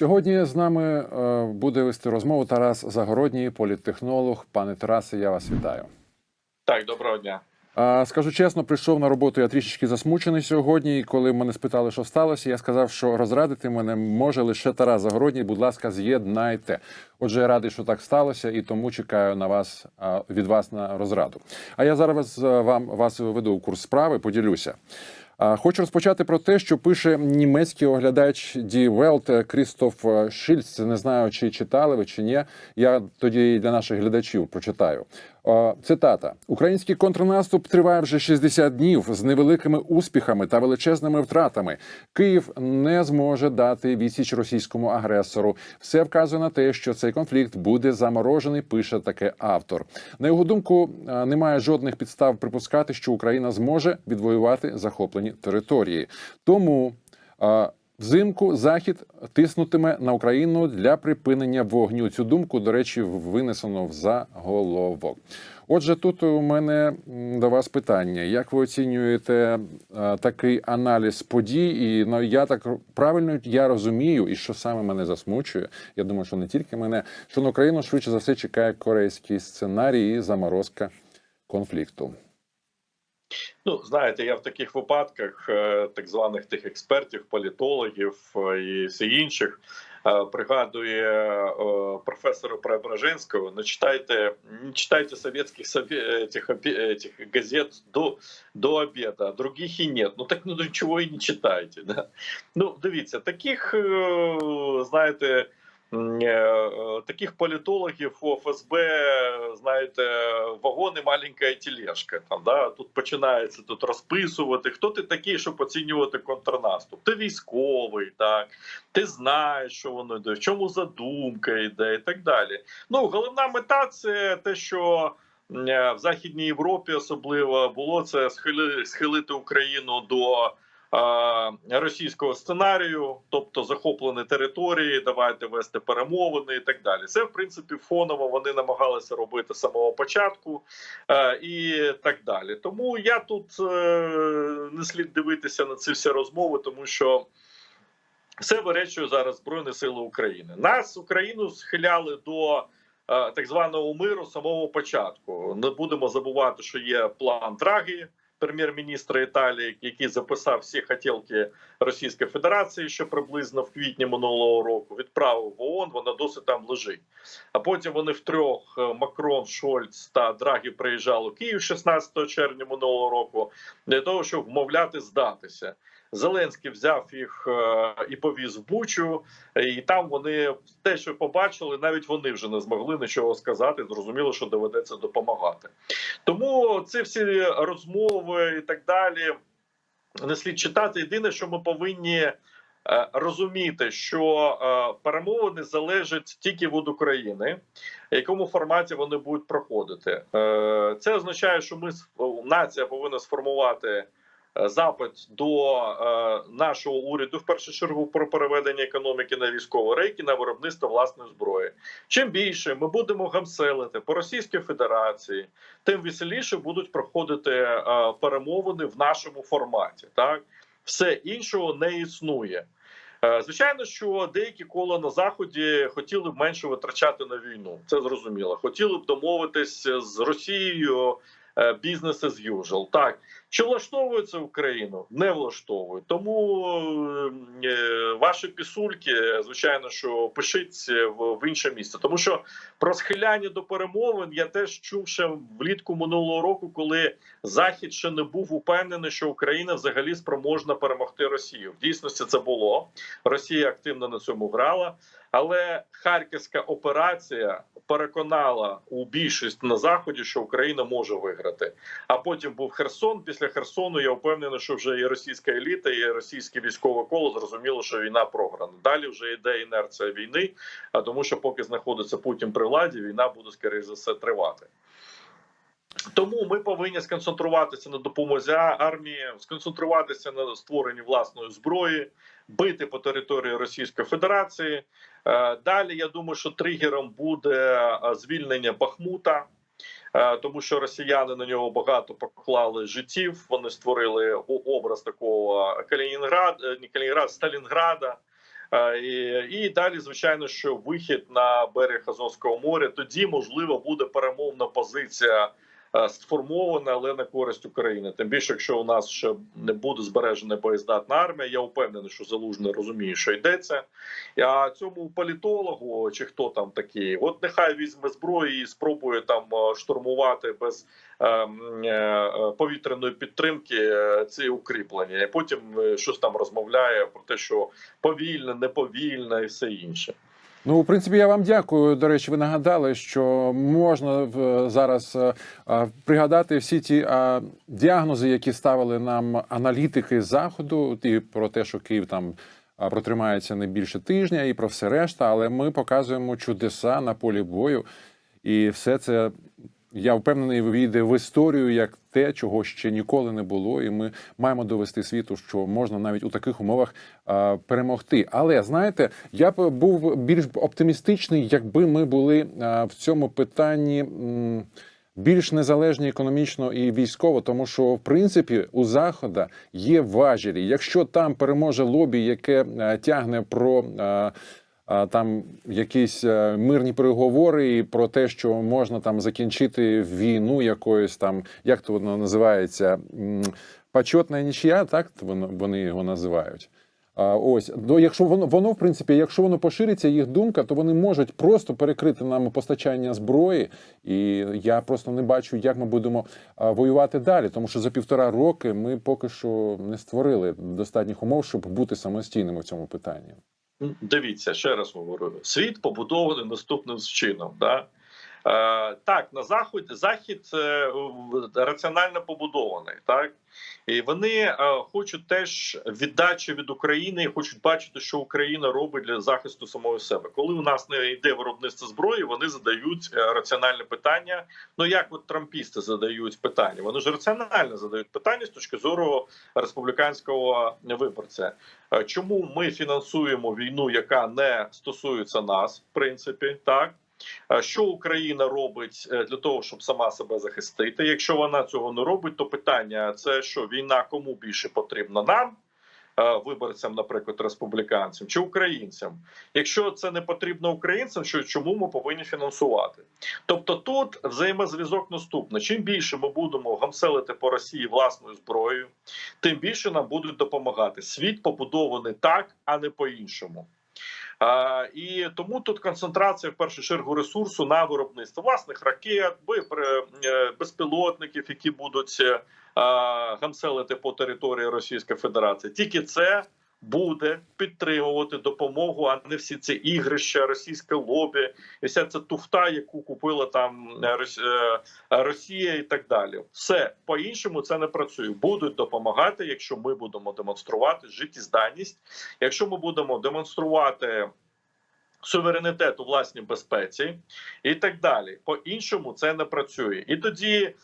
Сьогодні з нами е, буде вести розмову Тарас Загородній, політтехнолог. Пане Тарасе, я вас вітаю. Так, доброго дня. Скажу чесно, прийшов на роботу. Я трішечки засмучений сьогодні. І коли мене спитали, що сталося, я сказав, що розрадити мене може лише Тарас Загородній. Будь ласка, з'єднайте. Отже, я радий, що так сталося, і тому чекаю на вас від вас на розраду. А я зараз е, вам вас веду в курс справи. Поділюся. Хочу розпочати про те, що пише німецький оглядач Die Welt Крістоф Шильц. Не знаю, чи читали ви чи ні. Я тоді для наших глядачів прочитаю. Цитата: Український контрнаступ триває вже 60 днів з невеликими успіхами та величезними втратами. Київ не зможе дати відсіч російському агресору. Все вказує на те, що цей конфлікт буде заморожений. Пише таке автор. На його думку, немає жодних підстав припускати, що Україна зможе відвоювати захоплені території. Тому а, Взимку захід тиснутиме на Україну для припинення вогню. Цю думку, до речі, винесено в заголовок. Отже, тут у мене до вас питання: як ви оцінюєте е, такий аналіз подій? І ну, я так правильно я розумію, і що саме мене засмучує. Я думаю, що не тільки мене, що на Україну швидше за все чекає корейський сценарій і заморозка конфлікту. Ну, знаєте, я в таких випадках е, так званих тих експертів, політологів е, і всі інших е, пригадує професора Преображенського. Не читайте, не читайте советских сове- этих, этих газет до, до обеда, а других і нет. Ну так ну нічого і не читайте. Да? Ну, дивіться, таких, знаєте. Е, е, Таких політологів у ФСБ, знаєте, вагони, маленька тележка. Там да тут починається тут розписувати. Хто ти такий, щоб оцінювати контрнаступ? Ти військовий, так ти знаєш, що воно йде, в чому задумка йде, і так далі. Ну головна мета це те, що е, в Західній Європі особливо було це схили, схилити Україну до російського сценарію, тобто захоплені території, давайте вести перемовини і так далі. Це в принципі фоново вони намагалися робити з самого початку е, і так далі. Тому я тут е, не слід дивитися на ці всі розмови, тому що. Все виречує зараз Збройні Сили України. Нас Україну схиляли до е, так званого миру самого початку. Не будемо забувати, що є план Драгі, прем'єр-міністра Італії, який записав всі хотілки Російської Федерації, що приблизно в квітні минулого року відправив в ООН, Вона досі там лежить. А потім вони втрьох е, Макрон, Шольц та Драгі приїжджали у Київ 16 червня минулого року для того, щоб вмовляти здатися. Зеленський взяв їх е, і повіз в Бучу, і там вони те, що побачили, навіть вони вже не змогли нічого сказати. Зрозуміло, що доведеться допомагати. Тому ці всі розмови і так далі не слід читати. Єдине, що ми повинні е, розуміти, що е, перемовини залежать тільки від України, в якому форматі вони будуть проходити. Це означає, що ми нація повинна сформувати запит до е, нашого уряду в першу чергу про переведення економіки на військові рейки на виробництво власної зброї. Чим більше ми будемо гамселити по Російській Федерації, тим веселіше будуть проходити е, перемовини в нашому форматі. Так все іншого не існує. Е, Звичайно, що деякі кола на заході хотіли б менше витрачати на війну. Це зрозуміло. Хотіли б домовитись з Росією бізнес as usual. Так чи влаштовує це Україну? Не влаштовує. Тому е, ваші пісульки, звичайно, що пишіть в, в інше місце, тому що про схиляння до перемовин я теж чув ще влітку минулого року, коли Захід ще не був упевнений, що Україна взагалі спроможна перемогти Росію. В дійсності це було. Росія активно на цьому грала. Але харківська операція переконала у більшість на заході, що Україна може виграти. А потім був Херсон. Після Херсону я впевнений, що вже і російська еліта, і російське військове коло зрозуміло, що війна програна. Далі вже йде інерція війни. А тому, що поки знаходиться Путін при владі, війна буде скоріше за все тривати. Тому ми повинні сконцентруватися на допомозі армії, сконцентруватися на створенні власної зброї, бити по території Російської Федерації. Е, Далі я думаю, що тригером буде е, звільнення Бахмута. Е, Тому що росіяни на нього багато поклали життів. Вони створили образ такого Калінінград, е, Калінінград, Сталінграда. Е, І, і далі, звичайно, що вихід на берег Азовського моря тоді можливо буде перемовна позиція е, сформована, але на користь України. Тим більше, якщо у нас ще не буде збережена боєздатна армія, я впевнений, що залужний розуміє, що йдеться. А цьому політологу чи хто там такий, от нехай візьме зброю і спробує там е, штурмувати без е, е, повітряної підтримки е, ці укріплення. І потім е, щось там розмовляє про те, що повільно, неповільно і все інше. Ну, в принципі, я вам дякую. До речі, ви нагадали, що можна зараз е, е, пригадати всі ті е, діагнози, які ставили нам аналітики заходу, і про те, що Київ там протримається не більше тижня, і про все решта. Але ми показуємо чудеса на полі бою, і все це. Я впевнений, війде в історію як те, чого ще ніколи не було, і ми маємо довести світу, що можна навіть у таких умовах а, перемогти. Але знаєте, я б був більш оптимістичний, якби ми були а, в цьому питанні. м, Більш незалежні економічно і військово, тому що в принципі у захода є важелі. Якщо там переможе лобі, яке е, тягне про е, там якісь е, мирні переговори про те, що можна там закінчити війну якоюсь там, як то воно називається, почетна нічия, так вони його називають. А, ось до якщо воно воно в принципі, якщо воно пошириться, їх думка, то вони можуть просто перекрити нам постачання зброї, і я просто не бачу, як ми будемо воювати далі, тому що за півтора роки ми поки що не створили достатніх умов, щоб бути самостійними в цьому питанні. Дивіться, ще раз говорю: світ побудований наступним чином. Да? Е, так, на захід захід е, раціонально побудований, так і вони е, хочуть теж віддачі від України і хочуть бачити, що Україна робить для захисту самої себе. Коли у нас не йде виробництво зброї, вони задають раціональне питання. Ну як от трампісти задають питання? Вони ж раціонально задають питання з точки зору республіканського виборця. Чому ми фінансуємо війну, яка не стосується нас, в принципі, так? Що Україна робить е, для того, щоб сама себе захистити? Якщо вона цього не робить, то питання це що війна кому більше потрібна нам, е, виборцям, наприклад, республіканцям чи українцям? Якщо це не потрібно українцям, що чому ми повинні фінансувати? Тобто тут взаємозв'язок наступний. Чим більше ми будемо гамселити по Росії власною зброєю, тим більше нам будуть допомагати. Світ побудований так, а не по-іншому. А, і тому тут концентрація в першу чергу ресурсу на виробництво власних ракет, боєпри- е, безпілотників, які будуть е, гамселити по території Російської Федерації. Тільки це буде підтримувати допомогу, а не всі ці ігрища, російське лобі, і вся ця туфта, яку купила там е, е, Росія, і так далі. Все по іншому це не працює. Будуть допомагати, якщо ми будемо демонструвати життєздатність, якщо ми будемо демонструвати. Суверенітет у власній безпеці і так далі. По іншому це не працює, і тоді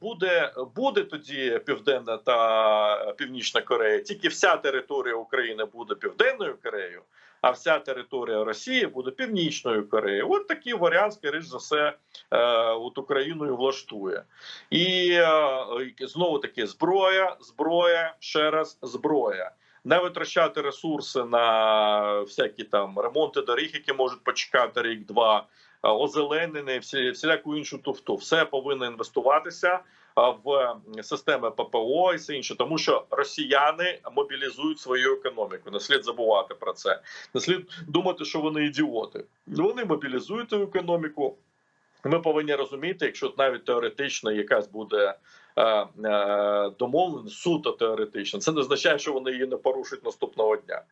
буде буде тоді Південна та Північна Корея. Тільки вся територія України буде Південною Кореєю, а вся територія Росії буде Північною Кореєю. От такий варіант, скоріш за все, е, от Україною влаштує. І е, знову таки зброя, зброя, ще раз зброя. Не витрачати ресурси на всякі там ремонти доріг, які можуть почекати рік-два, е, озеленення, всі всіляку іншу туфту. Все повинно інвестуватися е, в системи ППО і все інше, тому що росіяни мобілізують свою економіку. Не слід забувати про це. Не слід думати, що вони ідіоти. Вони мобілізують економіку. Ми повинні розуміти, якщо навіть теоретично якась буде е, е, домовленість, суто теоретично, це не означає, що вони її не порушать наступного дня.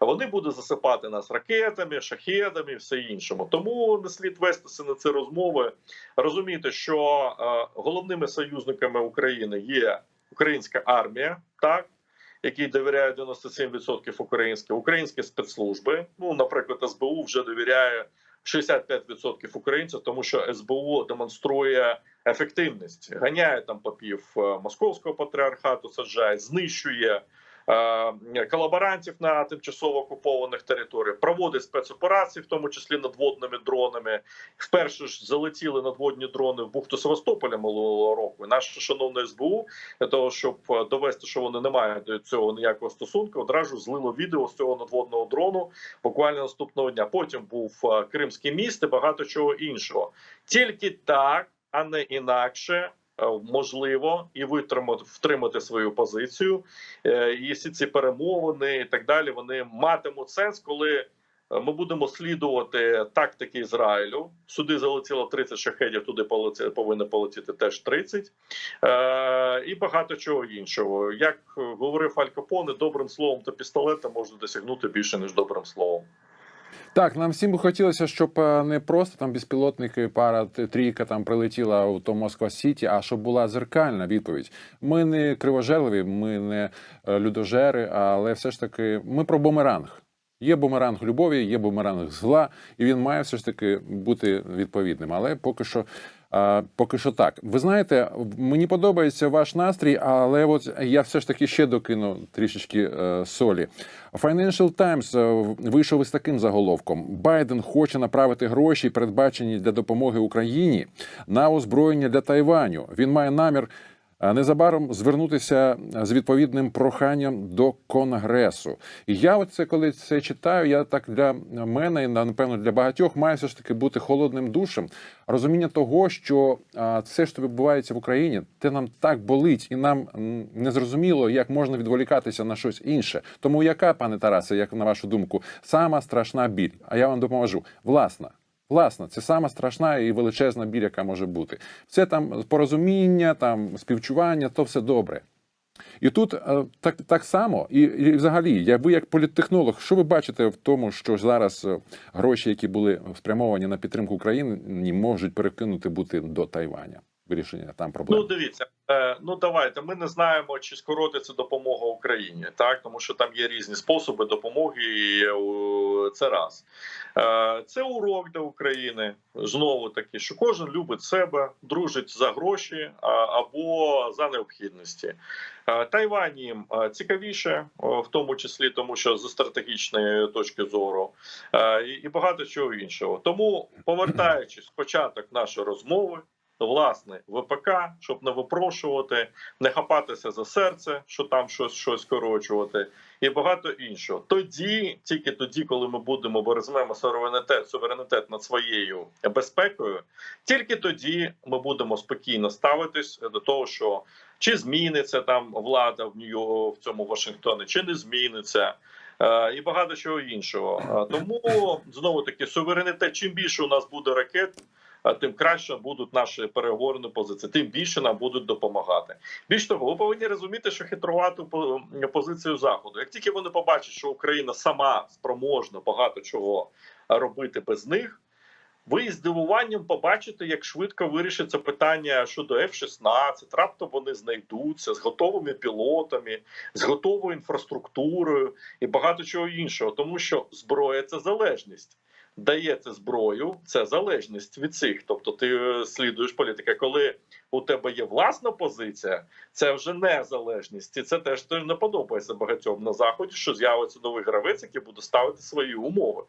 Вони будуть засипати нас ракетами, шахедами, і все іншому. Тому не слід вестися на ці розмови, розуміти, що е, головними союзниками України є українська армія, так. Який довіряє 97% українські українські спецслужби. Ну, наприклад, СБУ вже довіряє 65% українців, тому що СБУ демонструє ефективність, ганяє там попів е, московського патріархату, саджає, знищує колаборантів на тимчасово окупованих територіях, проводить спецоперації, в тому числі надводними дронами. Вперше ж залетіли надводні дрони в бухту Севастополя минулого року. Наше шановне СБУ для того, щоб е, довести, що вони не мають до цього ніякого стосунку, одразу злило відео з цього надводного дрону буквально наступного дня. Потім був е, Кримський міст і багато чого іншого. Тільки так, а не інакше. Е, Можливо, і витримати втримати свою позицію, Е, і всі ці перемовини і так далі. Вони матимуть сенс, коли е, ми будемо слідувати тактики Ізраїлю. Сюди залетіло 30 шахедів, туди повинно полетіти теж 30. Е, і багато чого іншого. Як говорив Аль Капоне, добрим словом та пістолетом можна досягнути більше ніж добрим словом. Так, нам всім би хотілося, щоб е, не просто там безпілотники, пара трійка там прилетіла у то Москва Сіті, а щоб була зеркальна відповідь. Ми не кривожерливі, ми не е, людожери, але все ж таки ми про бумеранг. Є бумеранг любові, є бумеранг зла, і він має все ж таки бути відповідним. Але поки що. Поки що так. Ви знаєте, мені подобається ваш настрій, але от я все ж таки ще докину трішечки е, солі. Financial Times е, вийшов із таким заголовком: Байден хоче направити гроші, передбачені для допомоги Україні, на озброєння для Тайваню. Він має намір. Е, Незабаром звернутися з відповідним проханням до конгресу. І я, от це коли це читаю, я так для мене і напевно для багатьох має все ж таки бути холодним душем. Розуміння того, що це що відбувається в Україні, те нам так болить, і нам не зрозуміло, як можна відволікатися на щось інше. Тому яка, пане Тарасе, як на вашу думку, сама страшна біль? А я вам допоможу. Власна. Власна, це сама страшна і величезна біль, яка може бути. Це там порозуміння, там співчування, то все добре. І тут е, так, так само, і, і взагалі, я ви як політтехнолог, що ви бачите в тому, що зараз е, гроші, які були спрямовані на підтримку України, можуть перекинути бути до Тайваня? Вирішення там проблем. Ну дивіться, е, ну давайте. Ми не знаємо, чи скоротиться допомога Україні, так тому що там є різні способи допомоги. І е, це раз Е, це урок для України. Знову таки, що кожен любить себе, дружить за гроші а, або за необхідності. Е, Тайвань їм цікавіше, в тому числі тому, що з стратегічної точки зору, і багато чого іншого. Тому, повертаючись в початок нашої розмови, власне ВПК, щоб не випрошувати, не хапатися за серце, що там щось щось скорочувати, і багато іншого. Тоді, тільки тоді, коли ми будемо бо візьмемо суверенітет, суверенітет над своєю безпекою, тільки тоді ми будемо спокійно ставитись до того, що чи зміниться там влада в Нью в цьому Вашингтоні, чи не зміниться. Е, І багато чого іншого. Е, Тому знову таки суверенітет. Чим більше у нас буде ракет, тим краще будуть наші переговорні позиції, тим більше нам будуть допомагати. Більш того, ви повинні розуміти, що хитрувату позицію заходу. Як тільки вони побачать, що Україна сама спроможна багато чого робити без них. Ви здивуванням побачите, як швидко вирішиться питання щодо F-16, раптом вони знайдуться з готовими пілотами, з готовою інфраструктурою і багато чого іншого, тому що зброя це залежність. Дається зброю, це залежність від цих. Тобто, ти е, слідуєш політика. Коли у тебе є власна позиція, це вже не залежність, і це теж теж не подобається багатьом на заході, що з'явиться новий гравець, який буде ставити свої умови.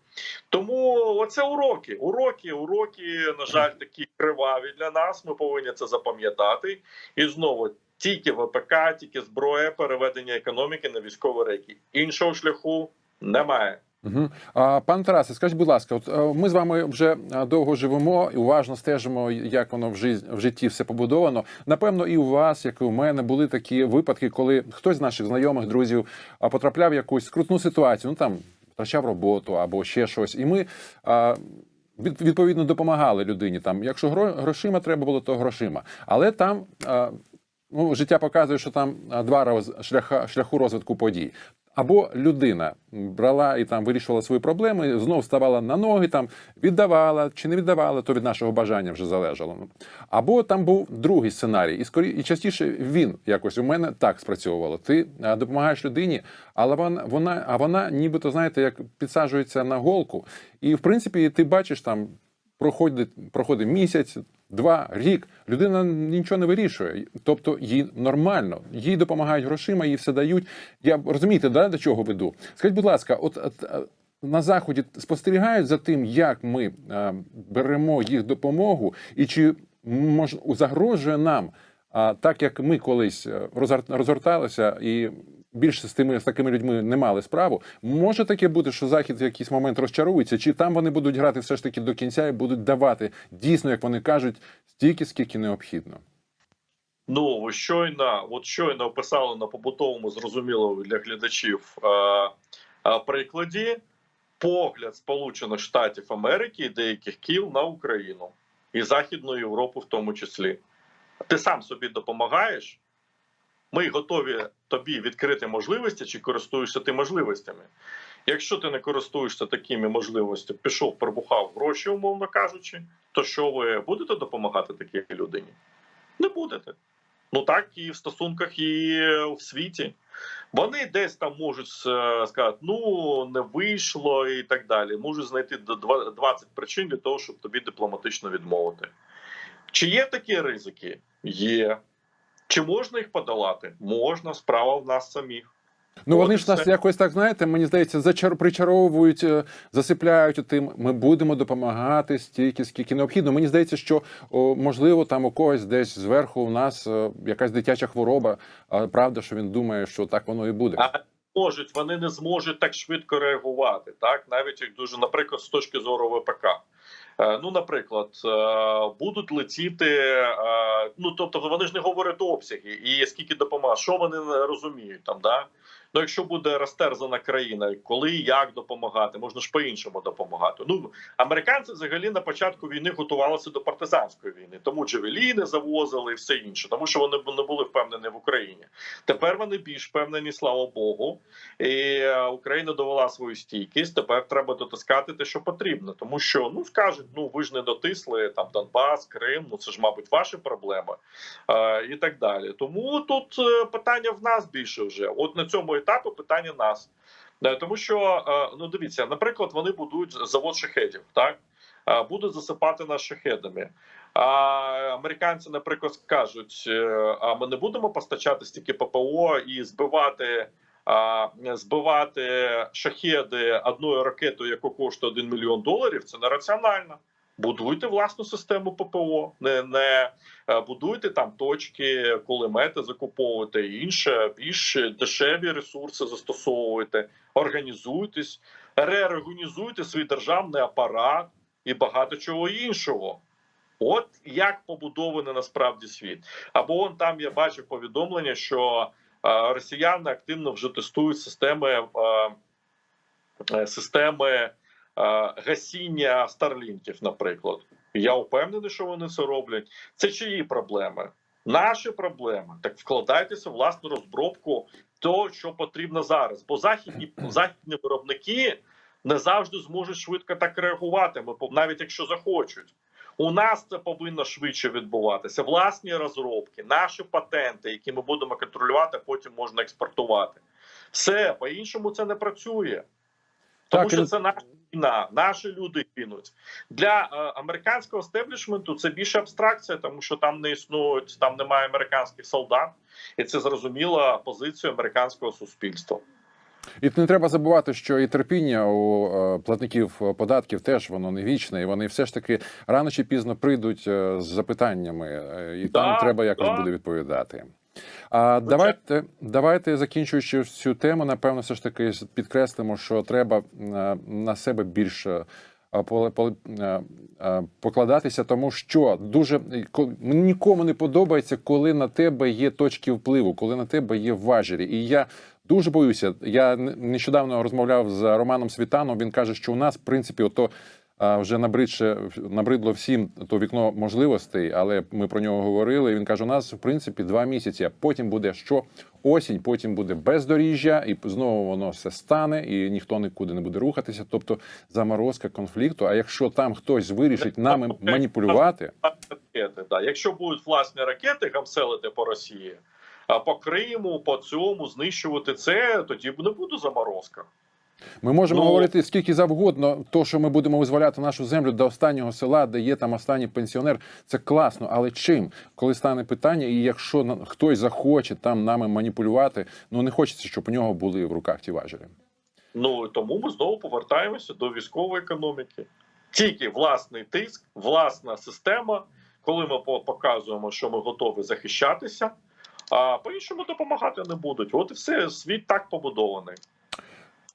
Тому оце уроки, уроки, уроки, на жаль, такі криваві для нас. Ми повинні це запам'ятати. І знову тільки ВПК, тільки зброя, переведення економіки на військові рейки. Іншого шляху немає. Угу. Пан Тарасе, скажіть, будь ласка, от е, ми з вами вже е, довго живемо і уважно стежимо, як воно в житті, в житті все побудовано. Напевно, і у вас, як і у мене, були такі випадки, коли хтось з наших знайомих, друзів потрапляв в якусь скрутну ситуацію. Ну там втрачав роботу або ще щось. І ми а, відповідно допомагали людині. Там, якщо грошима треба було, то грошима. Але там. Ну, життя показує, що там два роз- шляха, шляху розвитку подій. Або людина брала і там вирішувала свої проблеми, знов ставала на ноги, там віддавала чи не віддавала, то від нашого бажання вже залежало. Або там був другий сценарій, і скорі, і частіше він якось у мене так спрацьовувало. Ти допомагаєш людині, але вона, вона, а вона нібито знаєте, як підсаджується на голку, і в принципі ти бачиш там. Проходить, проходить місяць, два, рік. Людина нічого не вирішує. Тобто їй нормально, їй допомагають грошима, їй все дають. Я розумієте, да, до чого веду? Скажіть, будь ласка, от. от е, на заході спостерігають за тим, як ми е, беремо їх допомогу, і чи мож загрожує нам, а так як ми колись е, розгорталися і більше з тими з такими людьми не мали справу, може таке бути, що захід в якийсь момент розчарується, чи там вони будуть грати все ж таки до кінця і будуть давати дійсно, як вони кажуть, стільки, скільки необхідно. Ну щойно, от щойно описали на побутовому зрозумілому для глядачів е, е, прикладі погляд Сполучених Штатів Америки і деяких кіл на Україну і Західну Європу, в тому числі. Ти сам собі допомагаєш. Ми готові тобі відкрити можливості, чи користуєшся ти можливостями. Якщо ти не користуєшся такими можливостями, пішов, пробухав гроші, умовно кажучи, то що ви будете допомагати такій людині? Не будете. Ну так і в стосунках, і в світі. Вони десь там можуть е, сказати, ну не вийшло і так далі. Можуть знайти до два- 20 причин для того, щоб тобі дипломатично відмовити. Чи є такі ризики? Є. Чи можна їх подолати? Можна, справа в нас самих. Ну От вони ж нас якось так знаєте, мені здається, зачар причаровують, е, засипляють тим. Ми будемо допомагати стільки, скільки необхідно. Мені здається, що о, можливо там у когось десь зверху у нас е, якась дитяча хвороба. А правда, що він думає, що так воно і буде. А можуть, вони не зможуть так швидко реагувати, так навіть як дуже, наприклад, з точки зору ВПК. Е, Ну, наприклад, е, будуть летіти, е, ну тобто вони ж не говорять обсяги і скільки допомога, що вони розуміють там, да? Ну, якщо буде розтерзана країна, коли як допомагати, можна ж по-іншому допомагати. Ну американці взагалі на початку війни готувалися до партизанської війни, тому джевеліни завозили і все інше, тому що вони не були впевнені в Україні. Тепер вони більш впевнені, слава Богу. І е, Україна довела свою стійкість. Тепер треба дотискати те, що потрібно, тому що ну скажуть, ну ви ж не дотисли там Донбас, Крим. Ну це ж, мабуть, ваші проблеми е, і так далі. Тому тут е, питання в нас більше вже. От на цьому етапі питання нас. Тому що е, ну дивіться, наприклад, вони будують завод шахедів, так Е, будуть засипати нас шахедами. А американці, наприклад, скажуть: е, а ми не будемо постачати стільки ППО і збивати. Збивати шахеди одною ракетою, яка коштує 1 мільйон доларів, це нераціонально. Будуйте власну систему ППО, не, не е, будуйте там точки, кулемети закуповуйте інше, більш дешеві ресурси застосовуйте, організуйтесь, реорганізуйте свій державний апарат і багато чого іншого. От як побудований насправді світ. Або он там я бачив повідомлення, що е, росіяни активно вже тестують системи, е, системи гасіння старлінків, наприклад. Я впевнений, що вони це роблять. Це чиї проблеми? Наші проблеми. Так вкладайтеся в власну розробку того, що потрібно зараз. Бо західні західні виробники не завжди зможуть швидко так реагувати. Навіть якщо захочуть. У нас це повинно швидше відбуватися. Власні розробки, наші патенти, які ми будемо контролювати, потім можна експортувати. Все по-іншому це не працює. Тому Так, що це наша війна, наші люди гинуть. Для е, американського стеблішменту це більше абстракція, тому що там не існують, там немає американських солдат, і це зрозуміла позиція американського суспільства. І не треба забувати, що і терпіння у е, платників податків теж воно не вічне, і вони все ж таки рано чи пізно прийдуть е, з запитаннями, е, і там треба якось да. буде відповідати. А давайте, давайте закінчуючи цю тему, напевно, все ж таки підкреслимо, що треба е, на себе більше е, е, покладатися, тому що дуже ко- нікому не подобається, коли на тебе є точки впливу, коли на тебе є важелі. І я дуже боюся. Я нещодавно розмовляв з Романом Світаном. Він каже, що у нас, в принципі, ото. А, Вже набридше набридло всім то вікно можливостей, але ми про нього говорили. І він каже: у нас в принципі два місяці. Потім буде що осінь, потім буде бездоріжжя, і знову воно все стане, і ніхто нікуди не буде рухатися. Тобто заморозка конфлікту. А якщо там хтось вирішить нами маніпулювати, ракети. Да. Якщо будуть власні ракети гамселити по Росії, а по Криму, по цьому знищувати це, тоді не буде заморозка. Ми можемо Ну- говорити скільки завгодно, то що ми будемо визволяти нашу землю до останнього села, де є там останній пенсіонер. Це класно, але чим, коли стане питання, і якщо хтось захоче там нами маніпулювати, ну не хочеться, щоб у нього були в руках ті важелі. Ну тому ми знову повертаємося до військової економіки. Тільки власний тиск, власна система, коли ми показуємо, що ми готові захищатися, а по-іншому допомагати не будуть. От і все, світ так побудований.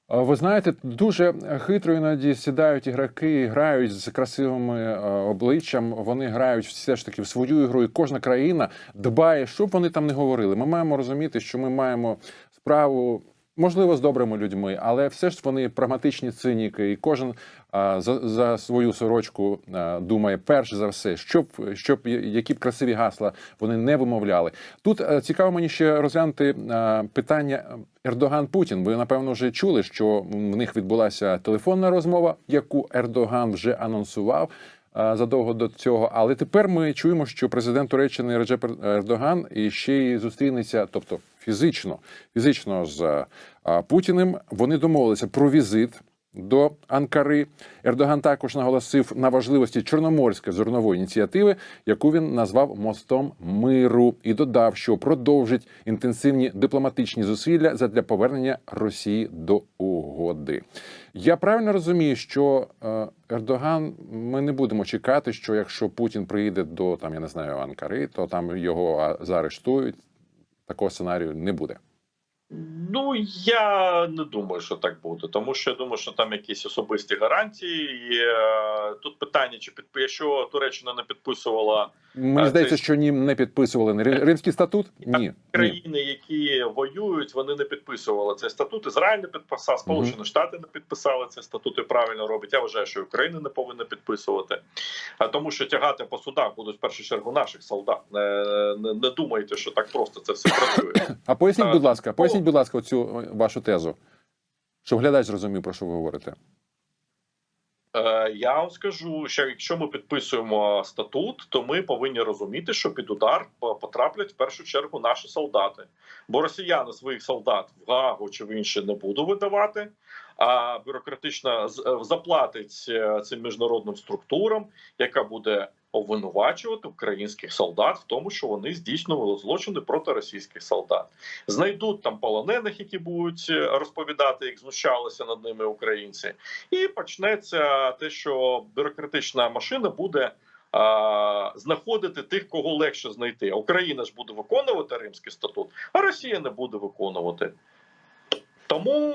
Ви знаєте, дуже хитро іноді сідають ігроки, грають з красивими е, обличчям. Вони грають все ж таки в свою ігру, і кожна країна дбає, що б вони там не говорили. Ми маємо розуміти, що ми маємо справу. Можливо, з добрими людьми, але все ж вони прагматичні циніки, і кожен а, за, за свою сорочку а, думає перш за все, щоб, щоб які б красиві гасла вони не вимовляли. Тут е, цікаво мені ще розглянути е, питання Ердоган Путін. Ви напевно вже чули, що в них відбулася телефонна розмова, яку Ердоган вже анонсував. Е, Задовго до цього, але тепер ми чуємо, що президент Туреччини Реджеп Ердоган і ще й зустрінеться, тобто фізично, фізично з е, Путіним. Вони домовилися про візит до Анкари. Ердоган також наголосив на важливості чорноморської зернової ініціативи, яку він назвав мостом миру, і додав, що продовжить інтенсивні дипломатичні зусилля задля повернення Росії до угоди. Я правильно розумію, що е, Ердоган, ми не будемо чекати, що якщо Путін приїде до там, я не знаю, Анкари, то там його заарештують. Такого сценарію не буде. Ну я не думаю, що так буде, тому що я думаю, що там якісь особисті гарантії. є. Тут питання, чи підпи... якщо Туреччина не підписувала Мені А, здається, що ні, не підписували Ри- Римський статут. Ні, країни, які воюють, вони не підписували цей статут. Ізраїль не підписав, Сполучені Штати не підписали цей статут і правильно робить. Я вважаю, що Україна не повинна підписувати, а тому, що тягати по судах будуть в першу чергу наших солдат. Не, не, не думайте, що так просто це все працює. А поясніть, Так. будь ласка, поясніть, будь ласка, цю вашу тезу, щоб глядач зрозумів, про що ви говорите. Е, Я вам скажу, що якщо ми підписуємо статут, то ми повинні розуміти, що під удар потраплять в першу чергу наші солдати. Бо росіяни своїх солдат в Гаагу чи в інше не будуть видавати, а бюрократично е, заплатить е, цим міжнародним структурам, яка буде обвинувачувати українських солдат в тому, що вони здійснювали злочини проти російських солдат. Знайдуть там полонених, які будуть е, розповідати, як знущалися над ними українці. І почнеться те, що бюрократична машина буде знаходити тих, кого легше знайти. Україна ж буде виконувати Римський статут, а Росія не буде виконувати. Тому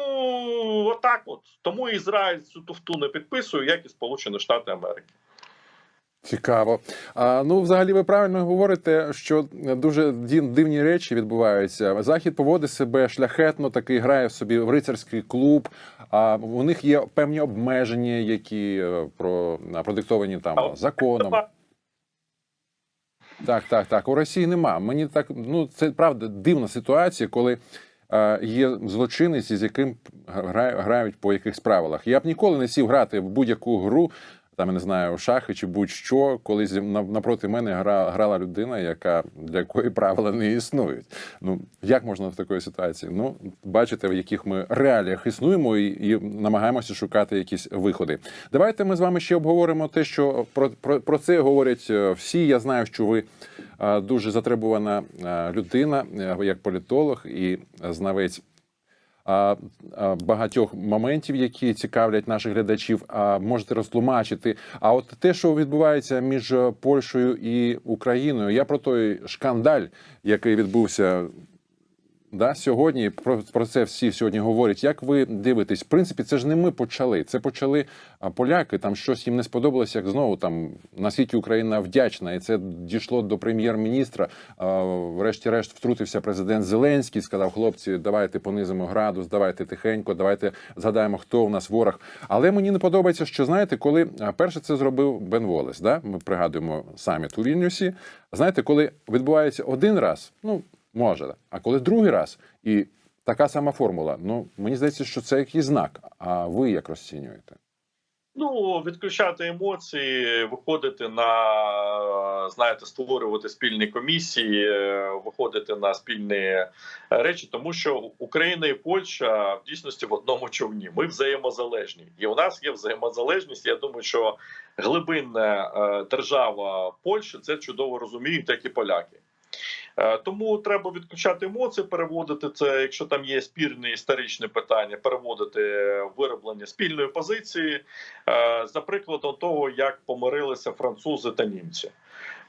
отак, от тому Ізраїль цю туфту не підписує, як і Сполучені Штати Америки. Цікаво. А, ну, взагалі, ви правильно говорите, що дуже дивні речі відбуваються. Захід поводить себе шляхетно, такий грає собі в рицарський клуб. А у них є певні обмеження, які е, про продиктовані там законом. Так, так, так. У Росії нема. Мені так ну це правда дивна ситуація, коли е, є злочинець, з яким грають по якихось правилах. Я б ніколи не сів грати в будь-яку гру. Там я не знаю, шахи чи будь-що, коли зі- напроти мене гра, грала людина, яка для якої правила не існують. Ну як можна в такої ситуації? Ну бачите, в яких ми реаліях існуємо і, і намагаємося шукати якісь виходи. Давайте ми з вами ще обговоримо те, що про, про, про це говорять е, всі. Я знаю, що ви е, дуже затребувана е, людина, як політолог і знавець багатьох моментів, які цікавлять наших глядачів, можете розтлумачити. А от те, що відбувається між Польщею і Україною, я про той шкандаль, який відбувся. Да, сьогодні про, про це всі сьогодні говорять. Як ви дивитесь? В принципі, це ж не ми почали. Це почали поляки. Там щось їм не сподобалося, як знову там на світі Україна вдячна, і це дійшло до прем'єр-міністра. Врешті-решт втрутився президент Зеленський. Сказав: хлопці, давайте понизимо градус, давайте тихенько, давайте згадаємо, хто у нас ворог. Але мені не подобається, що знаєте, коли перше це зробив Бен Волес, да? Ми пригадуємо саміт у Вільнюсі. Знаєте, коли відбувається один раз, ну. Може, а коли другий раз і така сама формула, ну мені здається, що це якийсь знак. А ви як розцінюєте? Ну, відключати емоції, виходити на знаєте, створювати спільні комісії, е, виходити на спільні речі, тому що Україна і Польща в дійсності в одному човні. Ми взаємозалежні, і у нас є взаємозалежність. Я думаю, що глибинна е, держава Польщі це чудово розуміють, як і поляки. Е, Тому треба відключати емоції, переводити це, якщо там є спірні історичні питання, переводити вироблення спільної позиції е, за прикладом того, як помирилися французи та німці.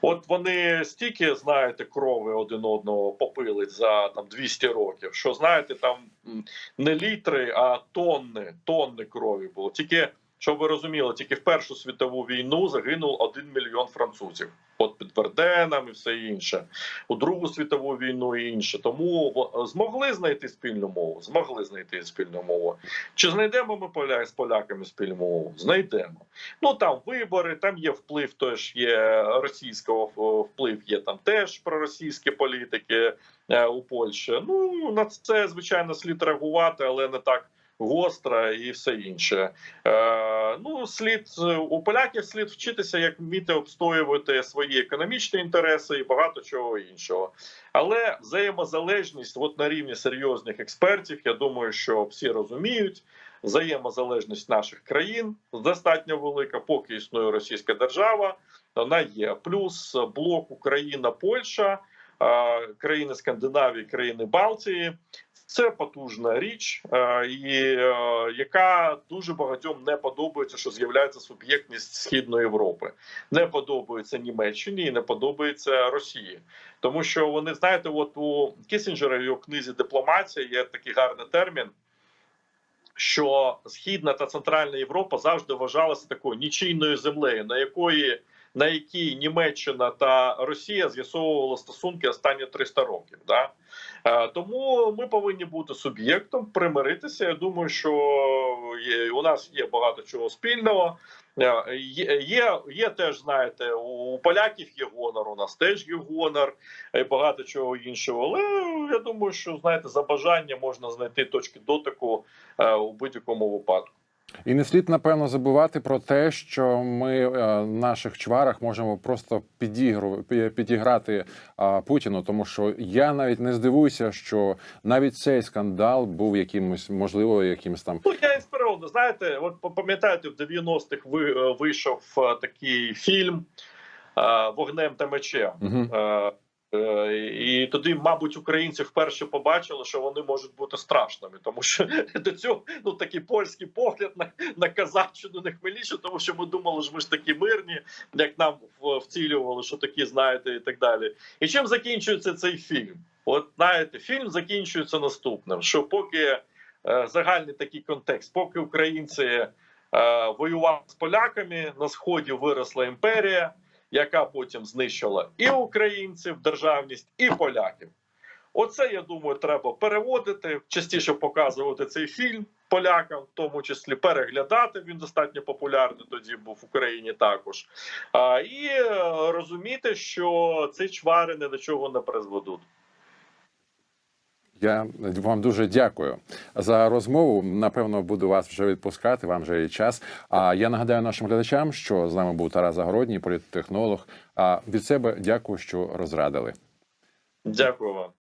От вони стільки, знаєте, крови один одного попили за там 200 років, що знаєте, там не літри, а тонни, тонни крові було. Тільки щоб ви розуміли, тільки в Першу світову війну загинув один мільйон французів. От під Верденом і все інше, у Другу світову війну і інше. Тому змогли знайти спільну мову. Змогли знайти спільну мову. Чи знайдемо ми поля з поляками спільну мову? Знайдемо. Ну там вибори, там є вплив, теж є російського е, вплив, є там теж проросійські політики е, у Польщі. Ну на це звичайно слід реагувати, але не так. Гостра і все інше. Е, ну, слід у поляків слід вчитися, як вміти обстоювати свої економічні інтереси і багато чого іншого. Але взаємозалежність, от на рівні серйозних експертів, я думаю, що всі розуміють. Взаємозалежність наших країн достатньо велика, поки існує Російська держава. Вона є плюс блок Україна, Польща, е, країни Скандинавії, країни Балтії. Це потужна річ, е, і е, яка дуже багатьом не подобається, що з'являється суб'єктність східної Європи. Не подобається Німеччині і не подобається Росії, тому що вони знаєте, от у Кісінджера в його книзі Дипломатія є такий гарний термін. Що Східна та Центральна Європа завжди вважалася такою нічийною землею, на якої на якій Німеччина та Росія з'ясовували стосунки останні 300 років. Да? Е, Тому ми повинні бути суб'єктом, примиритися. Я думаю, що у нас є багато чого спільного. Е, Є, є, є теж, знаєте, у поляків є гонор, у нас теж є гонор і багато чого іншого. Але я думаю, що знаєте, за бажання можна знайти точки дотику е, у будь-якому випадку. І не слід напевно забувати про те, що ми е, в наших чварах можемо просто підігру пі- підіграти Путіну, тому що я навіть не здивуюся, що навіть цей скандал був якимось, можливо, якимось там Ну, я інспірований. Знаєте, от пам'ятаєте, в 90-х ви, е, вийшов е, такий фільм Вогнем та мечем. Мгм. Е, І тоді, мабуть, українці вперше побачили, що вони можуть бути страшними, тому що до цього ну такий польський погляд на, на Казаччину, на Хмельниччину, тому що ми думали, що ми ж такі мирні, як нам вцілювали, що такі знаєте, і так далі. І чим закінчується цей фільм? От знаєте, фільм закінчується наступним: що поки е, загальний такий контекст, поки українці е, воювали з поляками, на сході виросла імперія, яка потім знищила і українців, державність, і поляків. Оце я думаю, треба переводити, частіше показувати цей фільм полякам, в тому числі переглядати. Він достатньо популярний тоді був в Україні також. А, і е, розуміти, що ці чвари ні до чого не призведуть. Я вам дуже дякую за розмову. Напевно, буду вас вже відпускати. Вам вже є час. А я нагадаю нашим глядачам, що з нами був Тарас Загородній, політтехнолог. А від себе дякую, що розрадили. Дякую вам.